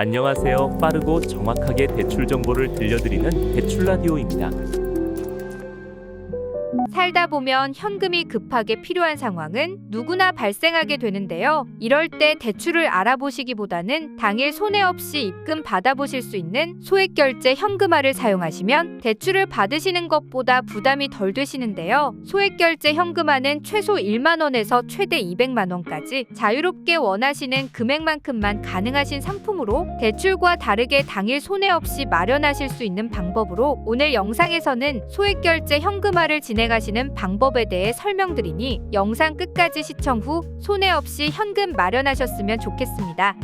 안녕하세요. 빠르고 정확하게 대출 정보를 들려드리는 대출 라디오입니다. 살다 보면 현금이 급하게 필요한 상황은 누구나 발생하게 되는데요. 이럴 때 대출을 알아보시기보다는 당일 손해 없이 입금 받아보실 수 있는 소액 결제 현금화를 사용하시면 대출을 받으시는 것보다 부담이 덜 되시는데요. 소액 결제 현금화는 최소 1만 원에서 최대 200만 원까지 자유롭게 원하시는 금액만큼만 가능하신 상품으로 대출과 다르게 당일 손해 없이 마련하실 수 있는 방법으로 오늘 영상에서는 소액 결제 현금화를 진행하시 는 방법에 대해 설명드리니 영상 끝까지 시청 후 손해 없이 현금 마련하셨으면 좋겠습니다.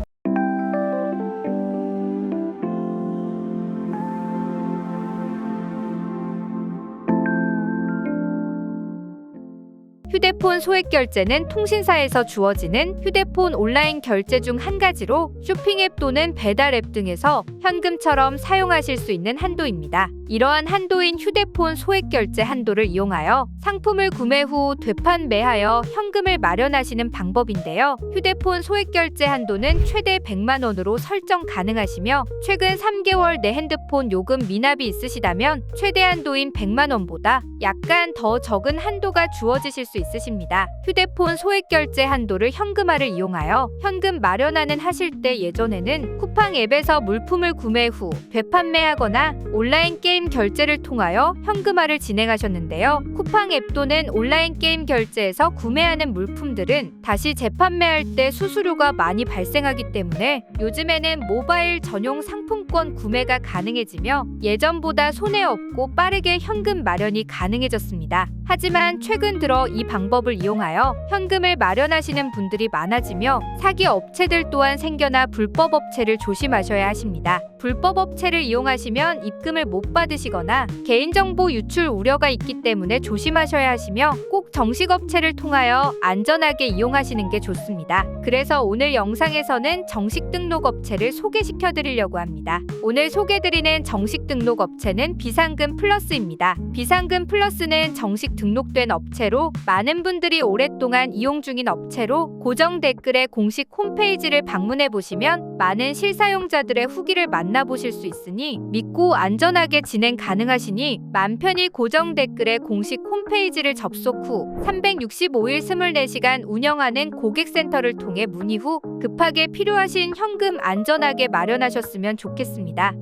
휴대폰 소액 결제는 통신사에서 주어지는 휴대폰 온라인 결제 중 한 가지로 쇼핑 앱 또는 배달 앱 등에서 현금처럼 사용하실 수 있는 한도입니다. 이러한 한도인 휴대폰 소액 결제 한도를 이용하여 상품을 구매 후 되판 매하여 현금을 마련하시는 방법인데요. 휴대폰 소액 결제 한도는 최대 100만 원으로 설정 가능하시며 최근 3개월 내 핸드폰 요금 미납이 있으시다면 최대 한도인 100만 원보다 약간 더 적은 한도가 주어지실 수 있으십니다. 휴대폰 소액 결제 한도를 현금화를 이용하여 현금 마련하는 하실 때 예전에는 쿠팡 앱에서 물품을 구매 후 되판매하거나 온라인 게임 결제를 통하여 현금화를 진행하셨는데요. 쿠팡 앱 또는 온라인 게임 결제에서 구매하는 물품들은 다시 재판매할 때 수수료가 많이 발생하기 때문에 요즘에는 모바일 전용 상품권 구매가 가능해지며 예전보다 손해 없고 빠르게 현금 마련이 가능해졌습니다. 하지만 최근 들어 이 방법을 이용하여 현금을 마련하시는 분들이 많아지며 사기 업체들 또한 생겨나 불법 업체를 조심하셔야 하십니다. 불법 업체를 이용하시면 입금을 못 받으시거나 개인정보 유출 우려가 있기 때문에 조심하셔야 하시며 꼭 정식 업체를 통하여 안전하게 이용하시는 게 좋습니다. 그래서 오늘 영상에서는 정식 등록 업체를 소개시켜 드리려고 합니다. 오늘 소개드리는 정식 등록 업체는 비상금 플러스입니다. 비상금 플러스는 정식 등록된 업체로 많은 분들이 오랫동안 이용 중인 업체로 고정 댓글에 공식 홈페이지를 방문해 보시면 많은 실사용자들의 후기를 만나보실 수 있으니 믿고 안전하게 진행 가능하시니 맘 편히 고정 댓글에 공식 홈페이지를 접속 후 365일 24시간 운영하는 고객센터를 통해 문의 후 급하게 필요하신 현금 안전하게 마련하셨으면 좋겠습니다.